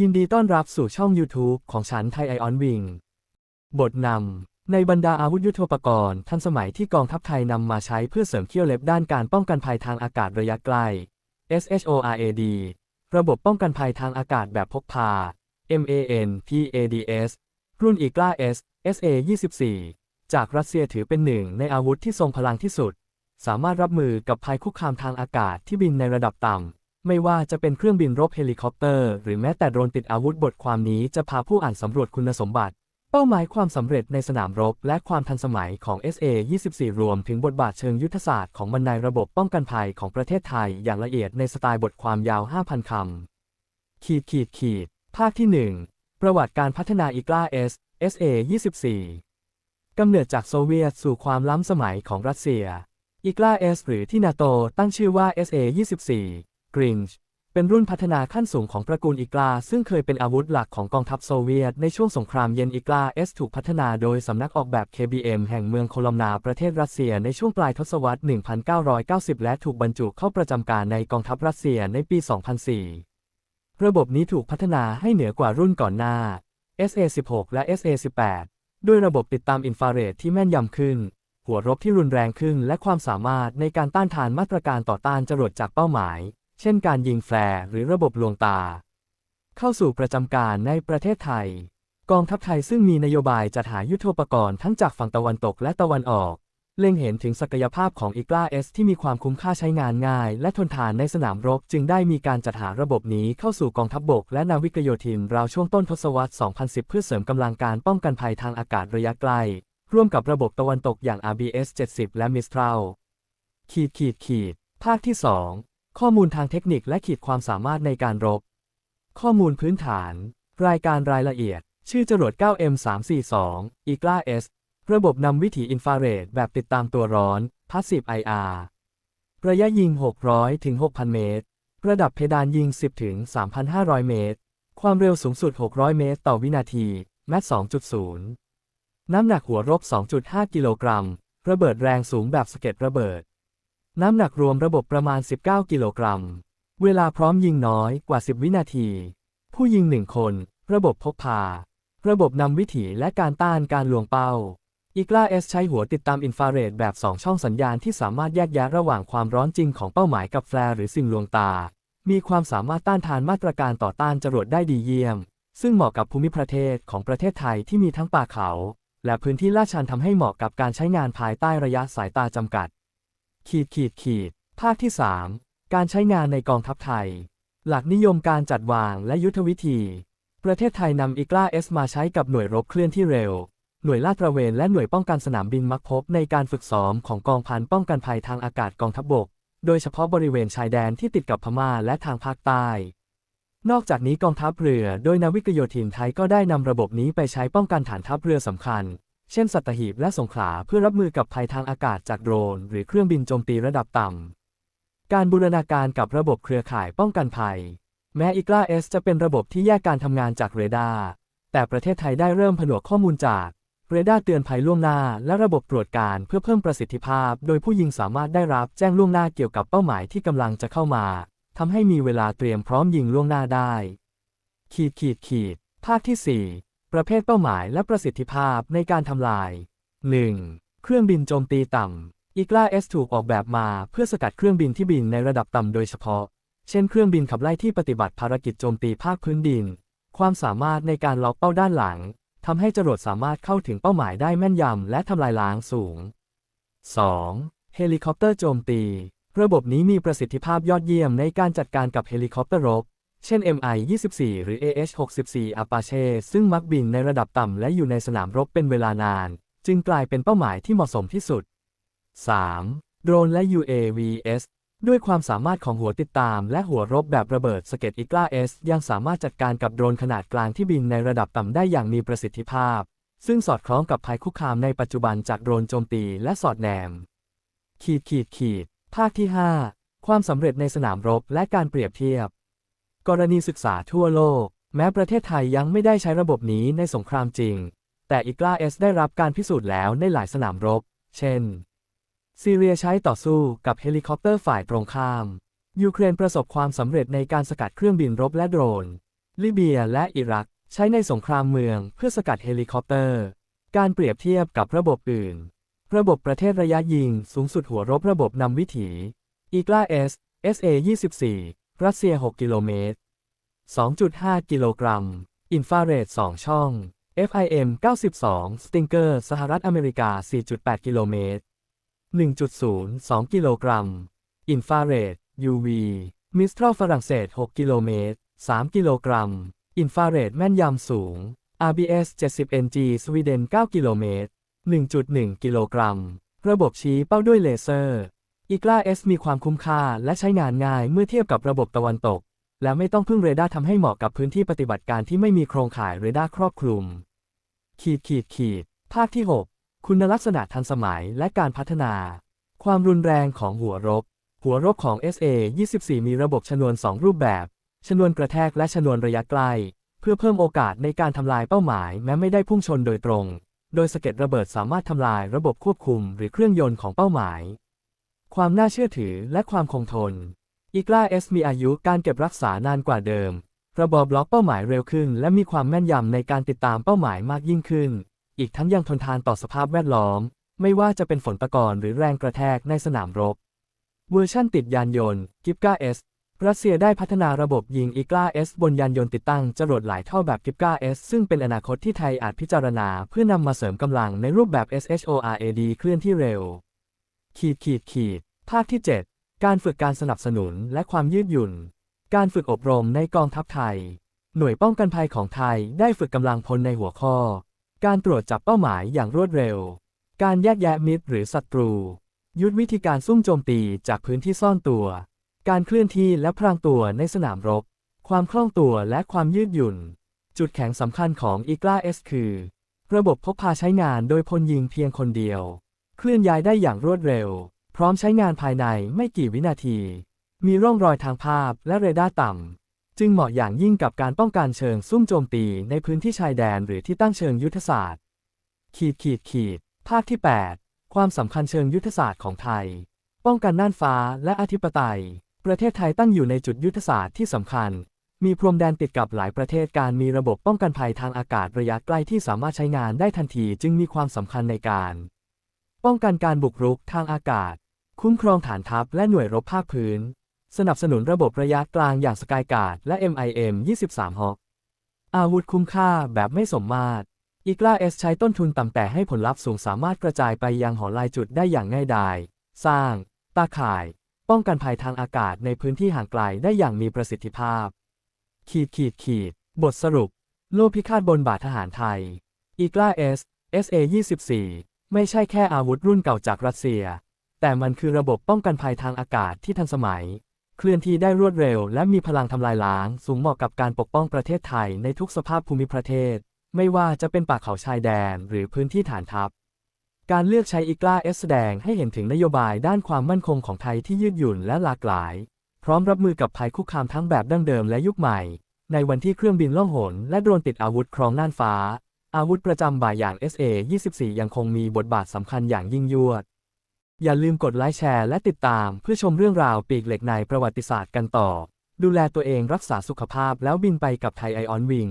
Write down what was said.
ยินดีต้อนรับสู่ช่อง YouTube ของฉันไทยไอออนวิง บทนำ ในบรรดาอาวุธยุทโธปกรณ์ทันสมัยที่กองทัพไทยนำมาใช้เพื่อเสริมเขี้ยวเล็บด้านการป้องกันภัยทางอากาศระยะไกล SHORAD ระบบป้องกันภัยทางอากาศแบบพกพา MAN PADS รุ่นอีกล้า S SA 24 จากรัสเซียถือเป็นหนึ่งในอาวุธที่ทรงพลังที่สุด สามารถรับมือกับภัยคุกคามทางอากาศที่บินในระดับต่ำ ไม่ว่าจะเป็นเครื่องบินรบเฮลิคอปเตอร์ หรือแม้แต่โดรนติดอาวุธบทความนี้จะพาผู้อ่านสำรวจคุณสมบัติ เป้าหมายความสำเร็จในสนามรบ และความทันสมัยของ SA 24 รวมถึงบทบาทเชิงยุทธศาสตร์ของมันในระบบป้องกันภัยของประเทศไทยอย่างละเอียดในสไตล์บทความยาว 5,000 คำขีดขีดขีดภาคที่ 1 ประวัติการพัฒนาอีกล้า S SA 24กำเนิดจากโซเวียตสู่ความล้ำสมัยของรัสเซียอีกล้า S หรือที่นาโตตั้งชื่อว่า SA 24 Grinch เป็นรุ่นพัฒนาขั้นสูงของตระกูลอีกลา ซึ่งเคยเป็นอาวุธหลักของกองทัพโซเวียต ในช่วงสงครามเย็นอีกลา S ถูกพัฒนาโดยสำนักออกแบบ KBM แห่งเมืองโคลอมนาประเทศรัสเซียในช่วงปลายทศวรรษ 1990 และถูกบรรจุเข้าประจำการในกองทัพรัสเซียในปี 2004 ระบบนี้ถูกพัฒนาให้เหนือกว่ารุ่นก่อนหน้า SA-16 และ SA-18 ด้วยระบบติดตามอินฟราเรดที่แม่นยำขึ้น หัวรบที่รุนแรงขึ้น และความสามารถในการต้านทานมาตรการต่อต้านจรวดจากเป้าหมาย เช่นการยิงแฟร์หรือระบบลวงตา เข้าสู่ประจำการในประเทศไทย กองทัพไทยซึ่งมีนโยบายจัดหายุทโธปกรณ์ทั้งจากฝั่งตะวันตกและตะวันออก เล็งเห็นถึงศักยภาพของอีกล้าเอสที่มีความคุ้มค่าใช้งานง่าย และทนทานในสนามรบ จึงได้มีการจัดหาระบบนี้เข้าสู่กองทัพบบกและนาวิกโยธินราวช่วงต้นทศวรรษ 2010 เพื่อเสริมกำลังการป้องกันภัยทางอากาศระยะไกล ร่วมกับระบบตะวันตกอย่าง RBS 70 และ Mistral ขีดขีดขีด ภาคที่ 2 ข้อมูลทางเทคนิคและขีดความสามารถในการรบ ข้อมูลพื้นฐาน รายการรายละเอียด ชื่อจรวด 9M342 อีกล้า S ระบบนำวิถีอินฟราเรดแบบติดตามตัวร้อน Passive IR ระยะยิง 600 ถึง 6,000 เมตร ระดับเพดานยิง 10 ถึง 3,500 เมตร ความเร็วสูงสุด 600 เมตรต่อวินาทีแมท2.0 น้ำหนักหัวรบ 2.5 กิโลกรัม ระเบิดแรงสูงแบบสะเก็ดระเบิด น้ำหนักรวมระบบประมาณ 19 กิโลกรัม เวลาพร้อมยิงน้อยกว่า 10 วินาที ผู้ยิง1คน ระบบพกพา ระบบนำวิถีและการต้านการลวงเป้าอีกล้า S ใช้หัวติดตามอินฟราเรดแบบ 2 ช่องสัญญาณที่สามารถแยกแยะระหว่างความร้อนจริงของเป้าหมายกับแฟลร์หรือสิ่งลวงตา มีความสามารถต้านทานมาตรการต่อต้านจรวดได้ดีเยี่ยม ซึ่งเหมาะกับภูมิประเทศของประเทศไทยที่มีทั้งป่าเขา และพื้นที่ลาดชันทำให้เหมาะกับการใช้งานภายใต้ระยะสายตาจำกัด ขีดขีดขีด ภาคที่ 3 การใช้งานในกองทัพไทย หลักนิยมการจัดวางและยุทธวิธี ประเทศไทยนำอีกล้า S มาใช้กับหน่วยรบเคลื่อนที่เร็ว หน่วยลาดตระเวนและหน่วยป้องกันสนามบินมักพบในการฝึกซ้อมของกองพันป้องกันภัยทางอากาศกองทัพบบก โดยเฉพาะบริเวณชายแดนที่ติดกับพม่าและทางภาคใต้ นอกจากนี้กองทัพเรือ โดยนาวิกโยธินไทยก็ได้นำระบบนี้ไปใช้ป้องกันฐานทัพเรือสำคัญ เช่นสัตหีบและสงขลาเพื่อรับมือกับภัยทางอากาศจากโดรน หรือเครื่องบินโจมตีระดับต่ำ การบูรณาการกับระบบเครือข่ายป้องกันภัย แม้อีกลาเอสจะเป็นระบบที่แยกการทำงานจากเรดาร์แต่ประเทศไทยได้เริ่มผนวกข้อมูลจากเรดาร์เตือนภัยล่วงหน้า และระบบตรวจการเพื่อเพิ่มประสิทธิภาพ โดยผู้ยิงสามารถได้รับแจ้งล่วงหน้าเกี่ยวกับเป้าหมายที่กำลังจะเข้ามาทำให้มีเวลาเตรียมพร้อมยิงล่วงหน้าได้ ขีดขีดขีด ภาคที่ 4 ประเภทเป้าหมายและประสิทธิภาพในการทำลาย 1. เครื่องบินโจมตีต่ำอีกล้า S ถูกออกแบบมาเพื่อสกัดเครื่องบินที่บินในระดับต่ำโดยเฉพาะ เช่นเครื่องบินขับไล่ที่ปฏิบัติภารกิจโจมตีภาคพื้นดิน ความสามารถในการล็อกเป้าด้านหลังทำให้จรวดสามารถเข้าถึงเป้าหมายได้แม่นยำและทำลายล้างสูง 2. เฮลิคอปเตอร์โจมตี ระบบนี้มีประสิทธิภาพยอดเยี่ยมในการจัดการกับเฮลิคอปเตอร์รบ เช่น MI-24 หรือ AH-64 Apache ซึ่งมักบินในระดับต่ำและอยู่ในสนามรบเป็นเวลานาน จึงกลายเป็นเป้าหมายที่เหมาะสมที่สุด 3. โดรนและ UAVs ด้วยความสามารถของหัวติดตามและหัวรบแบบระเบิดสเก็ตอีกล้า S ยังสามารถจัดการกับโดรนขนาดกลางที่บินในระดับต่ำได้อย่างมีประสิทธิภาพ ซึ่งสอดคล้องกับภัยคุกคามในปัจจุบันจากโดรนโจมตีและสอดแนม ขีดขีดขีด ภาคที่ 5 ความสำเร็จในสนามรบและการเปรียบเทียบ กรณีศึกษาทั่วโลก แม้ประเทศไทยยังไม่ได้ใช้ระบบนี้ในสงครามจริง แต่อีกล้า S ได้รับการพิสูจน์แล้วในหลายสนามรบ เช่น ซีเรียใช้ต่อสู้กับเฮลิคอปเตอร์ฝ่ายตรงข้าม ยูเครนประสบความสำเร็จในการสกัดเครื่องบินรบและโดรน ลิเบียและอิรักใช้ในสงครามเมืองเพื่อสกัดเฮลิคอปเตอร์ การเปรียบเทียบกับระบบอื่น ระบบประเทศระยะยิงสูงสุดหัวรบระบบนำวิถีอีกลา S SA 24 รัสเซีย 6 กิโลเมตร 2.5 กิโลกรัม อินฟราเรด 2 ช่อง FIM 92 Stinger สหรัฐอเมริกา 4.8 กิโลเมตร 1.02 กิโลกรัม อินฟราเรด UV มิสทรอลฝรั่งเศส 6 กิโลเมตร 3 กิโลกรัม อินฟราเรดแม่นยำสูง RBS 70 NG สวีเดน 9 กิโลเมตร 1.1 กิโลกรัม ระบบชี้เป้าด้วยเลเซอร์ อีกลา S มีความคุ้มค่าและใช้งานง่ายเมื่อเทียบกับระบบตะวันตก และไม่ต้องพึ่งเรดาร์ทำให้เหมาะกับพื้นที่ปฏิบัติการที่ไม่มีโครงข่ายเรดาร์ครอบคลุม ขีดขีดขีด ภาคที่ 6 คุณลักษณะทันสมัยและการพัฒนา ความรุนแรงของหัวรบ หัวรบของ SA 24 มีระบบชนวน 2 รูปแบบ ชนวนกระแทกและชนวนระยะไกล เพื่อเพิ่มโอกาสในการทำลายเป้าหมายแม้ไม่ได้พุ่งชนโดยตรง โดยสะเก็ดระเบิดสามารถทำลายระบบควบคุมหรือเครื่องยนต์ของเป้าหมาย ความน่าเชื่อถือและความคงทนอีกล่า S มีอายุการเก็บรักษานานกว่าเดิม ระบบบล็อกเป้าหมายเร็วขึ้น และมีความแม่นยำในการติดตามเป้าหมายมากยิ่งขึ้น อีกทั้งยังทนทานต่อสภาพแวดล้อม ไม่ว่าจะเป็นฝนตะกอนหรือแรงกระแทกในสนามรบ เวอร์ชั่นติดยานยนต์กิฟกา S รัสเซียได้พัฒนาระบบยิงอีกล่า S บนยานยนต์ติดตั้งจรวดหลายท่อแบบกิฟกา S ซึ่งเป็นอนาคตที่ไทยอาจพิจารณา เพื่อนำมาเสริมกำลังในรูปแบบ SHORAD เคลื่อนที่เร็ว ขีดขีดขีด ภาคที่ 7 การฝึกการสนับสนุนและความยืดหยุ่น การฝึกอบรมในกองทัพไทย หน่วยป้องกันภัยของไทยได้ฝึกกำลังพลในหัวข้อ การตรวจจับเป้าหมายอย่างรวดเร็ว การแยกแยะมิตรหรือศัตรู ยุทธวิธีการซุ่มโจมตีจากพื้นที่ซ่อนตัว การเคลื่อนที่และพรางตัวในสนามรบ ความคล่องตัวและความยืดหยุ่น จุดแข็งสำคัญของอีกลา S คือ ระบบพกพาใช้งานโดยพลยิงเพียงคนเดียว ลื่อนย้ายได้อย่างรวดเร็ว พร้อมใช้งานภายในไม่กี่วินาที มีร่องรอยทางภาพและเรดาร์ต่ำ จึงเหมาะอย่างยิ่งกับการป้องกันเชิงซุ่มโจมตีในพื้นที่ชายแดนหรือที่ตั้งเชิงยุทธศาสตร์ ขีดขีดขีด ภาคที่ 8 ความสำคัญเชิงยุทธศาสตร์ของไทย ป้องกันน่านฟ้าและอธิปไตย ประเทศไทยตั้งอยู่ในจุดยุทธศาสตร์ที่สำคัญ มีพรมแดนติดกับหลายประเทศการมีระบบป้องกันภัยทางอากาศระยะใกล้ที่สามารถใช้งานได้ทันทีจึงมีความสำคัญในการ ป้องกันการบุกรุกทางอากาศ คุ้มครองฐานทัพและหน่วยรบภาคพื้น สนับสนุนระบบระยะกลางอย่างสกายการ์ดและ MIM 23ฮอกอาวุธคุ้มค่าแบบไม่สมมาตรอีกล่าเอสใช้ต้นทุนต่ำแต่ให้ผลลัพธ์สูงสามารถกระจายไปยังหอลายจุดได้อย่างง่ายดาย สร้าง ตาข่าย ป้องกันภัยทางอากาศในพื้นที่ห่างไกลได้อย่างมีประสิทธิภาพ ขีดขีดขีด บทสรุป โลพิฆาตบนบาททหารไทย อีกล่าเอส SA 24 ไม่ใช่แค่อาวุธรุ่นเก่าจากรัสเซีย แต่มันคือระบบป้องกันภัยทางอากาศที่ทันสมัย เคลื่อนที่ได้รวดเร็ว และมีพลังทำลายล้าง สูงเหมาะกับการปกป้องประเทศไทยในทุกสภาพภูมิประเทศ ไม่ว่าจะเป็นป่าเขาชายแดน หรือพื้นที่ฐานทัพ การเลือกใช้อีกลาเอสแสดงให้เห็นถึงนโยบายด้านความมั่นคงของไทยที่ยืดหยุ่นและหลากหลาย พร้อมรับมือกับภัยคุกคามทั้งแบบดั้งเดิมและยุคใหม่ ในวันที่เครื่องบินล่องหนและโดรนติดอาวุธครองน่านฟ้า อาวุธประจำบ่ายอย่าง SA 24 ยังคงมีบทบาทสำคัญอย่างยิ่งยวด อย่าลืมกดไลค์แชร์และติดตามเพื่อชมเรื่องราวปีกเหล็กในประวัติศาสตร์กันต่อ ดูแลตัวเองรักษาสุขภาพแล้วบินไปกับไทยไอออนวิง